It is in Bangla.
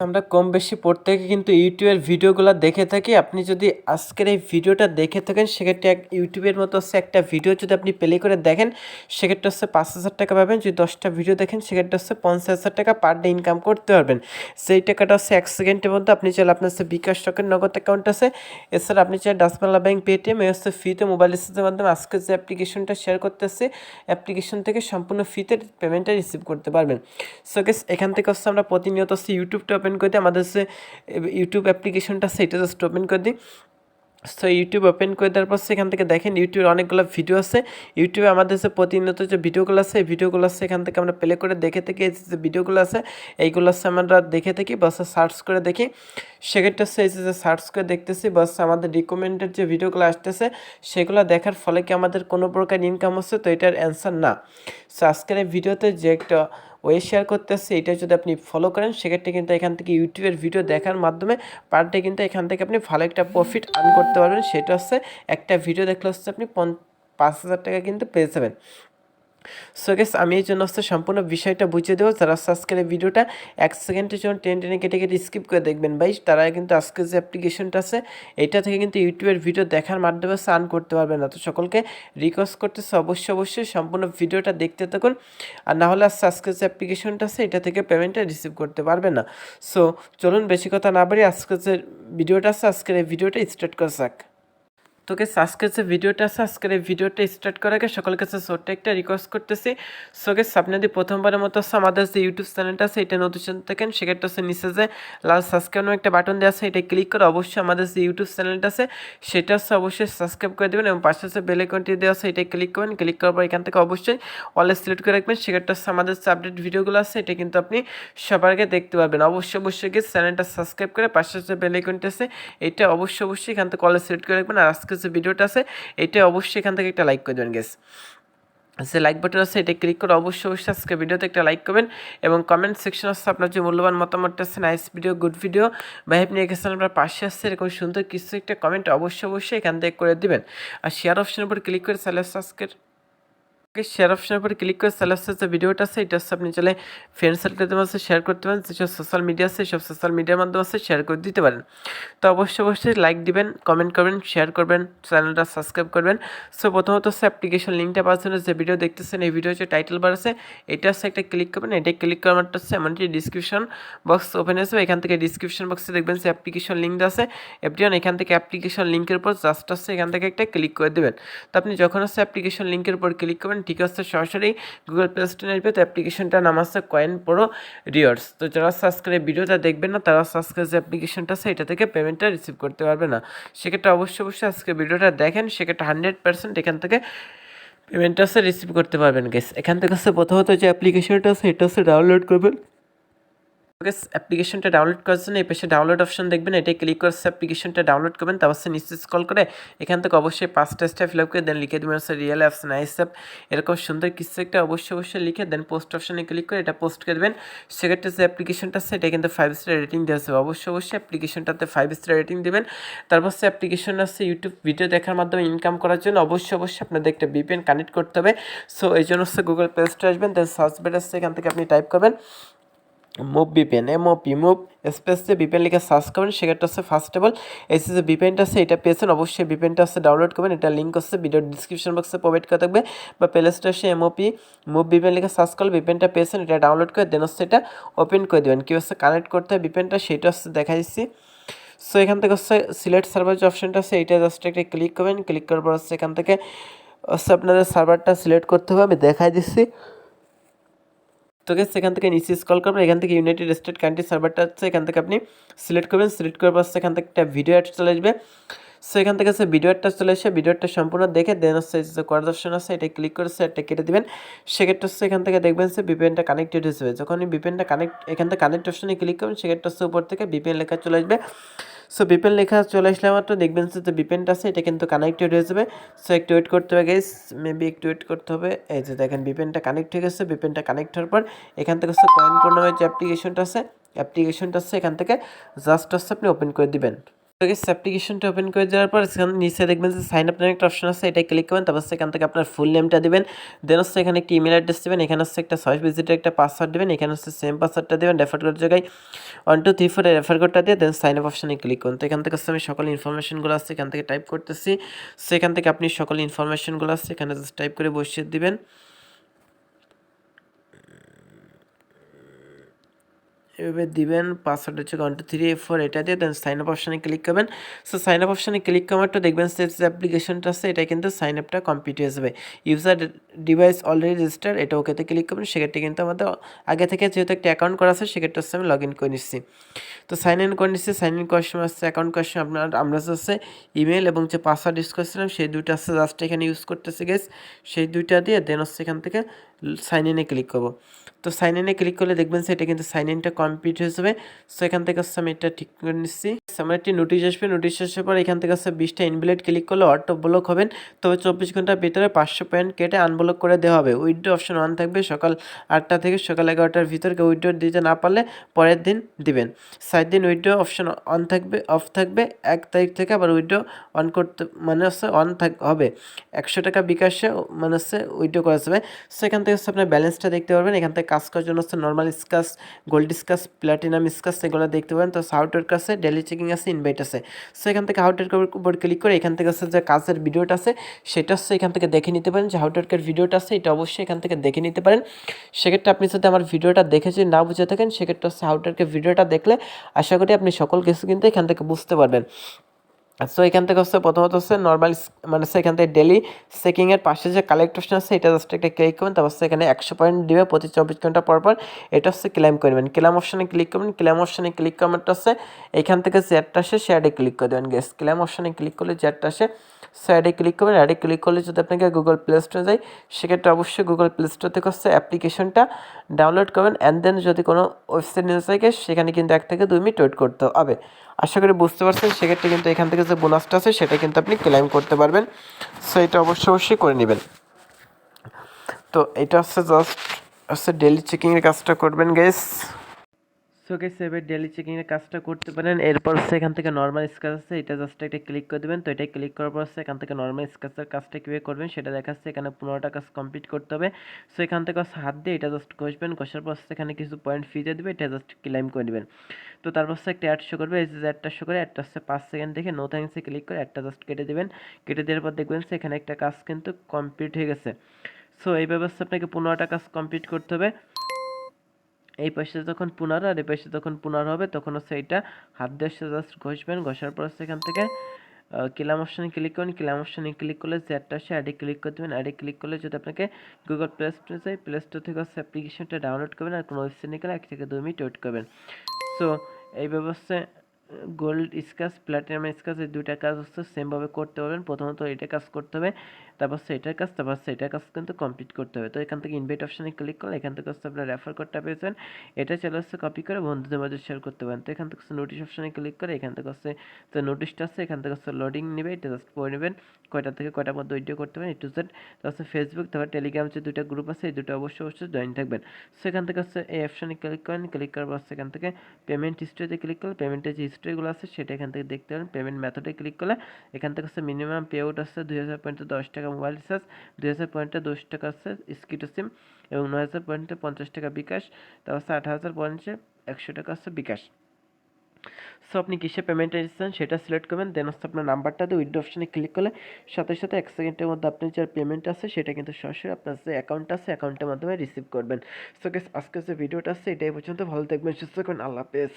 আমরা কম বেশি প্রত্যেকে কিন্তু ইউটিউবের ভিডিওগুলো দেখে থাকি। আপনি যদি আজকের এই ভিডিওটা দেখে থাকেন, সেক্ষেত্রে এক ইউটিউবের মতো হচ্ছে একটা ভিডিও যদি আপনি প্লে করে দেখেন, সেক্ষেত্রে হচ্ছে পাঁচ হাজার টাকা পাবেন। যদি দশটা ভিডিও দেখেন, সেক্ষেত্রে হচ্ছে পঞ্চাশ হাজার টাকা পার ডে ইনকাম করতে পারবেন। সেই টাকাটা হচ্ছে এক সেকেন্ডের মধ্যে আপনি চাইলে আপনার হচ্ছে বিকাশ টকের নগদ অ্যাকাউন্ট আছে। এছাড়া আপনি চাইলে ডাসমালা ব্যাংক, পেটিএম এ হচ্ছে ফ্রিতে মোবাইল রিচার্জের মাধ্যমে আজকে যে অ্যাপ্লিকেশনটা শেয়ার করতেছে অ্যাপ্লিকেশন থেকে সম্পূর্ণ ফ্রিতে পেমেন্টটা রিসিভ করতে পারবেন। সো গেস এখান থেকে হচ্ছে আমরা প্রতিনিয়ত হচ্ছে ইউটিউবটা ওপেন করে দিই, আমাদের যে ইউটিউব অ্যাপ্লিকেশনটা আছে, এটা জাস্ট ওপেন করে দিই। সো ইউটিউব ওপেন করে দেওয়ার পর সেখান থেকে দেখেন ইউটিউবে অনেকগুলো ভিডিও আছে। ইউটিউবে আমাদের যে প্রতিনিয়ত যে ভিডিওগুলো আছে, এই ভিডিওগুলো আছে এখান থেকে আমরা প্লে করে দেখে থেকে যে ভিডিওগুলো আছে, এইগুলো আছে আমরা দেখে থাকি, বাস সার্চ করে দেখি। সেক্ষেত্রে হচ্ছে এই যে সার্চ করে দেখতেছি, বাস আমাদের রিকমেন্ডেড যে ভিডিওগুলো আসতেছে, সেগুলো দেখার ফলে কি আমাদের কোনো প্রকার ইনকাম হচ্ছে? তো এটার অ্যান্সার না। সো আজকের এই ভিডিওতে যে একটা ওয়ে শেয়ার করতেছে এটা যদি আপনি ফলো করেন, সেক্ষেত্রে কিন্তু এখান থেকে ইউটিউবের ভিডিও দেখার মাধ্যমে পার ডে কিন্তু এখান থেকে আপনি ভালো একটা প্রফিট আর্ন করতে পারবেন। সেটা হচ্ছে একটা ভিডিও দেখলে হচ্ছে আপনি পাঁচ হাজার টাকা কিন্তু পেয়ে যাবেন। সো গেস আমি এই জন্য হচ্ছে সম্পূর্ণ বিষয়টা বুঝিয়ে দেবো। যারা আজকের ভিডিওটা এক সেকেন্ডের জন্য টেন টেনে কেটে কেটে স্কিপ করে দেখবেন ভাই। তারা কিন্তু আজকে যে অ্যাপ্লিকেশনটা আছে, এটা থেকে কিন্তু ইউটিউবের ভিডিও দেখার মাধ্যমে আর্ন করতে পারবেন না। তো সকলকে রিকোয়েস্ট করতেছে অবশ্যই অবশ্যই সম্পূর্ণ ভিডিওটা দেখতে থাকুন। আর না হলে আজকে যে অ্যাপ্লিকেশনটা আছে, এটা থেকে পেমেন্টটা রিসিভ করতে পারবেন না। সো চলুন, বেশি কথা না বাড়ি আজকের যে ভিডিওটা আছে, আজকের এই ভিডিওটা স্টার্ট করা যাক। তোকে আজকের যে ভিডিওটা আছে এই ভিডিওটা স্টার্ট করার আগে সকল কাছে ছোট্ট একটা রিকোয়েস্ট করতেছি। সো গেস আপনি যদি প্রথমবারের মতো আমাদের যে ইউটিউব চ্যানেলটা আছে, এটা নতুন থাকেন, সেক্ষেত্রে হচ্ছে নিচে যে লাল সাবস্ক্রাইব একটা বাটন দেওয়া আছে, এটা ক্লিক করে অবশ্যই আমাদের যে ইউটিউব চ্যানেলটা আছে, সেটা হচ্ছে অবশ্যই সাবস্ক্রাইব করে দেবেন এবং পাশে হচ্ছে বেল আইকনটি দেওয়া আছে, এটা ক্লিক করবেন। ক্লিক করার পর এখান থেকে অবশ্যই অলে সিলেক্ট করে রাখবেন। সেক্ষেত্রে হচ্ছে আমাদের যে আপডেট ভিডিওগুলো আছে, এটা কিন্তু আপনি সবার আগে দেখতে পারবেন। অবশ্যই অবশ্যই গিয়ে চ্যানেলটা সাবস্ক্রাইব করে পাশে যে বেল আইকনটি আছে, এটা অবশ্যই অবশ্যই এখান থেকে অলে সিলেক্ট করে রাখবেন। আর আজকে যে ভিডিওটা আছে, এটা অবশ্যই এখান থেকে একটা লাইক করে দেবেন গেস সে লাইক বাটন আছে, এটা ক্লিক করে অবশ্যই অবশ্যই আজকে ভিডিওতে একটা লাইক করবেন এবং কমেন্ট সেকশন আছে, আপনার যে মূল্যবান মতামতটা আছে নাইস ভিডিও গুড ভিডিও বা আপনি এখানে আপনার পাশে আসছে এরকম সুন্দর কিছু একটা কমেন্ট অবশ্যই অবশ্যই এখান থেকে করে দিবেন। আর শেয়ার অপশনের উপর ক্লিক করে তাহলে আজকের শেয়ার অপশনের উপর ক্লিক করে সালাসের যে ভিডিওটা আছে, এটা হচ্ছে আপনি চলে ফ্রেন্ড সার্কেলের মাঝে শেয়ার করতে পারেন যেসব সোশ্যাল মিডিয়া আছে, সব সোশ্যাল মিডিয়ার মাধ্যমে আছে শেয়ার করে দিতে পারেন। তো অবশ্যই অবশ্যই লাইক দিবেন কমেন্ট করবেন শেয়ার করবেন চ্যানেলটা সাবস্ক্রাইব করবেন। সো প্রথমত হচ্ছে অ্যাপ্লিকেশন লিঙ্কটা জন্য যে ভিডিও দেখতেছেন, এই ভিডিও হচ্ছে টাইটেল বার আছে, এটা হচ্ছে একটা ক্লিক করবেন, এটা ক্লিক করার মাত্র হচ্ছে এমনটি ডিসক্রিপশন বক্স ওপেন আসবে এখান থেকে ডিসক্রিপশন বক্সে দেখবেন যে অ্যাপ্লিকেশন লিঙ্ক আছে। এফডিওন এখান থেকে অ্যাপ্লিকেশন লিঙ্কের উপর জাস্ট আসছে এখান থেকে একটা ক্লিক করে দেবেন। তো আপনি যখন হচ্ছে অ্যাপ্লিকেশন লিঙ্কের উপর ক্লিক করবেন ঠিক আছে, সরাসরি গুগল প্লে স্টোরে আসবে তো অ্যাপ্লিকেশনটা নাম আছে কয়েন প্রো রিওর্স তো যারা সাবস্ক্রাইব ভিডিওটা দেখবেন না, তারা সাবস্ক্রাইব যে অ্যাপ্লিকেশনটা আছে, এটা থেকে পেমেন্টটা রিসিভ করতে পারবে না। সেক্ষেত্রে অবশ্যই অবশ্যই আজকে ভিডিওটা দেখেন, সেক্ষেত্রে হান্ড্রেড পার্সেন্ট এখান থেকে পেমেন্টটা আছে রিসিভ করতে পারবেন গেস এখান থেকে প্রথমত যে অ্যাপ্লিকেশনটা আছে, এটা হচ্ছে ডাউনলোড করবেন। অ্যাপ্লিকেশনটা ডাউনলোড করার জন্য এই পাশে ডাউনলোড অপশন দেখবেন, এটাই ক্লিক করে অ্যাপ্লিকেশনটা ডাউনলোড করবেন, তারপর সে নিচে স্কল করে এখান থেকে অবশ্যই পাঁচটা স্টেপ ফিল আপ করে দেন লিখে দেবেন রিয়েল অ্যাপস নাইস অ্যাপ এরকম সুন্দর কিছু একটা অবশ্যই অবশ্যই লিখে দেন পোস্ট অপশনে ক্লিক করে এটা পোস্ট করে দেবেন। সেক্ষেত্রে যে অ্যাপ্লিকেশনটা আছে, এটা কিন্তু ফাইভ স্টার রেটিং দেওয়া আছে, অবশ্যই অবশ্যই অ্যাপ্লিকেশনটাতে ফাইভ স্টার রেটিং দেবেন। তারপর সে অ্যাপ্লিকেশন আছে ইউটিউব ভিডিও দেখার মাধ্যমে ইনকাম করার জন্য অবশ্যই অবশ্যই আপনাদের একটা বিপিএন কানেক্ট করতে হবে। সো এই জন্য হচ্ছে গুগল প্লে আসবেন দেন সার্চ বেড আসছে এখান থেকে আপনি টাইপ করবেন। Move বিপেন M O P move space যে বিপেন লিখে সার্চ করবেন, সেক্ষেত্রে হচ্ছে ফার্স্ট অফ অল এই যে বিপেনটা আছে, এটা পেয়েছেন, অবশ্যই বিপেনটা হচ্ছে ডাউনলোড করবেন। এটা লিঙ্ক হচ্ছে ভিডিও ডিসক্রিপশন বক্সে প্রোভাইড করে থাকবে বা প্লে স্টোরে এম ও পি মুভ বিপেন লিখে সার্চ করলে বিপেনটা পেয়েছেন, এটা ডাউনলোড করে দেন হচ্ছে এটা ওপেন করে দেবেন। কী হচ্ছে? কানেক্ট করতে হয় বিপেনটা সেটা হচ্ছে দেখা দিচ্ছি। সো এখান থেকে হচ্ছে সিলেক্ট সার্ভার যে অপশনটা আছে, এইটা জাস্ট একটা ক্লিক করবেন। ক্লিক করার পর হচ্ছে এখান থেকে হচ্ছে আপনাদের সার্ভারটা সিলেক্ট করতে হবে, আমি দেখাই দিচ্ছি। তো গেস এখান থেকে নিচে স্কল করবেন এখান থেকে ইউনাইটেড স্টেট কান্ট্রি সার্ভারটা হচ্ছে, এখান থেকে আপনি সিলেক্ট করবেন সিলেক্ট করার পর এখান থেকে একটা ভিডিও অ্যাড চলে আসবে। সো এখান থেকে সে ভিডিও ভিডিওটা চলে এসে ভিডিওটা সম্পূর্ণ দেখে দেন হচ্ছে যে করার অপশন আছে, এটা ক্লিক করে সেটটা কেটে দেবেন। সেক্ষেত্রে হচ্ছে এখান থেকে দেখবেন যে বিপিএনটা কানেক্টেড হয়ে যখন বিপিএনটা কানেক্ট এখান থেকে কানেক্ট অপশনে ক্লিক করবেন, সেক্ষেত্রে হচ্ছে উপর থেকে বিপিএন লেখা চলে আসবে। সো বিপেন লেখা চলে আসলে মাত্র। দেখবেন যে বিপেনটা আছে, এটা কিন্তু কানেক্টেড হয়ে যাবে। সো একটু ওয়েট করতে হবে গেস মেবি একটু ওয়েট করতে হবে। এই যে দেখেন বিপেনটা কানেক্ট হয়ে গেছে। বিপেনটা কানেক্ট হওয়ার পর এখান থেকে হচ্ছে কয়েন পূর্ণমের যে অ্যাপ্লিকেশনটা আছে অ্যাপ্লিকেশনটা আছে এখান থেকে জাস্ট হচ্ছে আপনি ওপেন করে দিবেন। গেছে অ্যাপ্লিকেশনটা ওপেন করে দেওয়ার পর সেখানে নিচে দেখবেন যে সাইন আপ নামে একটা অপশন আছে এটা ক্লিক করবেন, তারপর সেখান থেকে আপনার ফুল নেমটা দিবেন দেন হচ্ছে এখানে একটা ইমেল অ্যাড্রেস দেবেন, এখানে হচ্ছে একটা ছয় ভিজিটের একটা পাসওয়ার্ড দেবেন, এখানে হচ্ছে সেম পাসওয়ার্ডটা দেবেন রেফার কোড জায়গায় one two three four refer কোডটা দিয়ে দেন সাইন আপ অপশানে ক্লিক করুন। তো এখান থেকে আমি সকল ইনফরমেশনগুলো আছে এখান থেকে টাইপ করতেছি, সেখান থেকে আপনি সকল ইনফরমেশনগুলো আছে এখানে জাস্ট টাইপ করে বসিয়ে দিবেন। এভাবে দিবেন পাসওয়ার্ড হচ্ছে ওয়ান টু থ্রি ফোর এটা দিয়ে দেন সাইন আপ অপশানে ক্লিক করবেন। সো সাইন আপ অপশানে ক্লিক করার দেখবেন যে অ্যাপ্লিকেশনটা আছে, এটা কিন্তু সাইন আপটা কমপ্লিট হয়ে যাবে। ইউজার ডিভাইস অলরেডি রেজিস্টার এটা ওকেতে ক্লিক করবেন, সেক্ষেত্রে কিন্তু আমাদের আগে থেকে যেহেতু একটা অ্যাকাউন্ট করা আছে, সেক্ষেত্রে হচ্ছে আমি লগ ইন করে নিচ্ছি। তো সাইন ইন করে নিচ্ছি সাইন ইন করার সময় হচ্ছে অ্যাকাউন্ট করার সময় আপনার, আমরা হচ্ছে ইমেল এবং যে পাসওয়ার্ড ইউজ করছিলাম, সেই দুইটা আছে জাস্ট এখানে ইউজ করতেছি গেস সেই দুইটা দিয়ে দেন হচ্ছে এখান থেকে সাইন ইনে ক্লিক করব। তো সাইন ইনে ক্লিক করলে দেখবেন সেটা কিন্তু সাইন ইনটা কমপ্লিট হয়ে যাবে। সো এখান থেকে হচ্ছে আমি এটা ঠিক করে নিচ্ছি। আমার একটি নোটিশ আসবে। নোটিশ আসার পর এখান থেকে হচ্ছে বিশটা ইনভ্যালিড ক্লিক করলে অটো ব্লক হবেন। তবে চব্বিশ ঘণ্টার ভিতরে পাঁচশো পয়েন্ট কেটে আনব্লক করে দেওয়া হবে। উইড্রো অপশন অন থাকবে। সকাল আটটা থেকে সকাল এগারোটার ভিতরে উইড্রো দিতে না পারলে পরের দিন দিবেন। সাত দিন উইড্রো অপশন অন থাকবে অফ থাকবে। এক তারিখ থেকে আবার উইড্রো অন করতে মানে হচ্ছে অন থাক, হবে। একশো টাকা বিকাশে মানে হচ্ছে উইড্রো করা যাবে। সো সেখান থেকে হচ্ছে আপনার ব্যালেন্সটা দেখতে পারবেন। এখান থেকে কাজ করার জন্য হচ্ছে নর্মাল স্কাস গোল্ড স্কাস প্ল্যাটিনাম স্কাস এগুলো দেখতে পারেন। তো সাউটের কাছে ডেলি চেকিং আছে ইনভাইট আছে। সো এখান থেকে হাউটের উপর ক্লিক করে এখান থেকে হচ্ছে যে কাজের ভিডিওটা আছে, সেটা হচ্ছে এখান থেকে দেখে নিতে পারেন যে হাউটের ভিডিওটা আছে, এটা অবশ্যই এখান থেকে দেখে নিতে পারেন। সেক্ষেত্রে আপনি যদি আমার ভিডিওটা দেখে যদি না বুঝে থাকেন, সেক্ষেত্রে হচ্ছে হাউটের ভিডিওটা দেখলে আশা করি আপনি সকল কিছু কিন্তু এখান থেকে বুঝতে পারবেন। সো এখান থেকে হচ্ছে প্রথমত হচ্ছে নর্মাল মানে সেখান থেকে ডেলি সেকিংয়ের পাশে যে কালেক্ট অপশন আছে, এটা জাস্ট একটা ক্লিক করবেন, তারপর এখানে একশো পয়েন্ট দিবে প্রতি চব্বিশ ঘণ্টা পর পর এটা হচ্ছে ক্লেম করবেন। ক্লেম অপশানে ক্লিক করবেন ক্লেম অপশানে ক্লিক করবেনটা হচ্ছে এখান থেকে জ্যাটটা আসে শেয়ারে ক্লিক করে দেবেন গেস ক্লেম অপশানে ক্লিক করলে জ্যাটটা আসে সো অ্যাডে ক্লিক করবেন, অ্যাডে ক্লিক করলে যদি আপনাকে গুগল প্লে স্টোরে যায় সেক্ষেত্রে অবশ্যই গুগল প্লে স্টোর থেকে হচ্ছে অ্যাপ্লিকেশনটা ডাউনলোড করবেন অ্যান্ড দেন যদি কোনো ওয়েবসাইট নিয়ে থাকে সেখানে কিন্তু এক থেকে দুই মিনিট ওয়েট করতে হবে। আশা করি বুঝতে পারছেন, সেক্ষেত্রে কিন্তু এখান থেকে যে বোনাসটা আছে, সেটা কিন্তু আপনি ক্লেম করতে পারবেন। সো এটা অবশ্যই অবশ্যই করে নেবেন। তো, এটা হচ্ছে জাস্ট হচ্ছে ডেলি চেকিংয়ের কাজটা করবেন গেস সো গেস এবার ডেলি চেকিংয়ের কাজটা করতে পারেন। এরপর সেখান থেকে নর্মাল স্কাচ আছে, এটা জাস্ট একটা ক্লিক করে দেবেন। তো এটা ক্লিক করার পর এখান থেকে নর্মাল স্কাচের কাজটা কীভাবে করবেন, সেটা দেখাচ্ছে। এখানে পনেরোটা কাজ কমপ্লিট করতে হবে। সো এখান থেকে হাত দিয়ে এটা জাস্ট কষবেন। কষার পর সেখানে কিছু পয়েন্ট ফি দিয়ে দেবে, এটা জাস্ট ক্লাইম করে দেবেন। তো তারপর সে একটা অ্যাড শো করবে, এই যে অ্যাডটা শো করে অ্যাডটা হচ্ছে পাঁচ সেকেন্ড দেখে নো থ্যাংকসে ক্লিক করে একটা জাস্ট কেটে দেবেন। কেটে দেওয়ার পর দেখবেন যে এখানে একটা কাজ কিন্তু কমপ্লিট হয়ে গেছে। সো এই ব্যবস্থা আপনাকে পনেরোটা কাজ কমপ্লিট করতে হবে। এই পাশে যখন পুনার আর এই পাশে যখন পুনার হবে, তখন হচ্ছে এইটা হাত দিয়ে জাস্ট ঘষবেন। ঘষার পর এখান থেকে ক্লাম অপশানে ক্লিক করুন। ক্লাম অপশানে ক্লিক করলে অ্যাডটা আসে অ্যাডে ক্লিক করে দেবেন। অ্যাডে ক্লিক করলে যদি আপনাকে গুগল প্লে স্টোরে যায় প্লে স্টোর থেকে হচ্ছে অ্যাপ্লিকেশনটা ডাউনলোড করবেন আর কোনো ওয়েবসাইট গেলে এক থেকে দুই মিনিট ওয়েট করবেন। সো এই ব্যবস্থায় গোল্ড স্কাচ প্ল্যাটিনাম স্কাচ এই দুইটা কাজ হচ্ছে সেমভাবে করতে পারবেন। প্রথমত এটা কাজ করতে হবে। তারপর সেটার কাজ, তারপর সেটার কাজ কিন্তু কমপ্লিট করতে হবে। তো এখান থেকে ইনভাইট অপশানে ক্লিক করলে এখান থেকে হচ্ছে আপনার রেফার কোডটা পেয়েছেন এটা চলে হচ্ছে কপি করে বন্ধুদের মাঝে শেয়ার করতে পারেন। তো এখান থেকে নোটিশ অপশানে ক্লিক করে এখান থেকে হচ্ছে তো নোটিশটা আছে, এখান থেকে হচ্ছে লোডিং নেবে, এটা জাস্ট পড়ে নেবেন। কয়টা থেকে কয়টার মধ্যে উইডিও করতে পারেন টু জেড হচ্ছে ফেসবুক তারপর টেলিগ্রাম যে দুটো গ্রুপ আছে, এই দুটো অবশ্যই অবশ্যই জয়েন থাকবেন। সো এখান থেকে হচ্ছে এই অপশানে ক্লিক করেন ক্লিক করার পর এখান থেকে পেমেন্ট হিস্ট্রিতে ক্লিক করলে পেমেন্টের যে হিস্ট্রিগুলো আছে, সেটা এখান থেকে দেখতে পারেন। পেমেন্ট মেথডে ক্লিক করলে এখান থেকে হচ্ছে মিনিমাম পে আউট আসছে দুই হাজার পয়েন্টে দশ টাকা। মোবাইল রিচার্জ, দুই হাজার পয়েন্টে দশ টাকা আছে স্কিটো সিম এবং নয় হাজার পয়েন্টে পঞ্চাশ টাকা বিকাশ, তারপর হচ্ছে আট হাজার পয়েন্টে একশো টাকা আছে বিকাশ। সো আপনি কিসে পেমেন্ট এসেছেন সেটা সিলেক্ট করবেন দেন হচ্ছে আপনার নাম্বারটা দিয়ে উইড্রো অপশানে ক্লিক করলে সাথে সাথে এক সেকেন্ডের মধ্যে আপনার যে পেমেন্ট আছে সেটা কিন্তু সরাসরি আপনার যে অ্যাকাউন্ট আছে অ্যাকাউন্টের মাধ্যমে রিসিভ করবেন। সো গেস আজকে যে ভিডিওটা আছে এটাই পর্যন্ত, ভালো থাকবেন, সুস্থ করবেন আল্লাহ হাফেজ।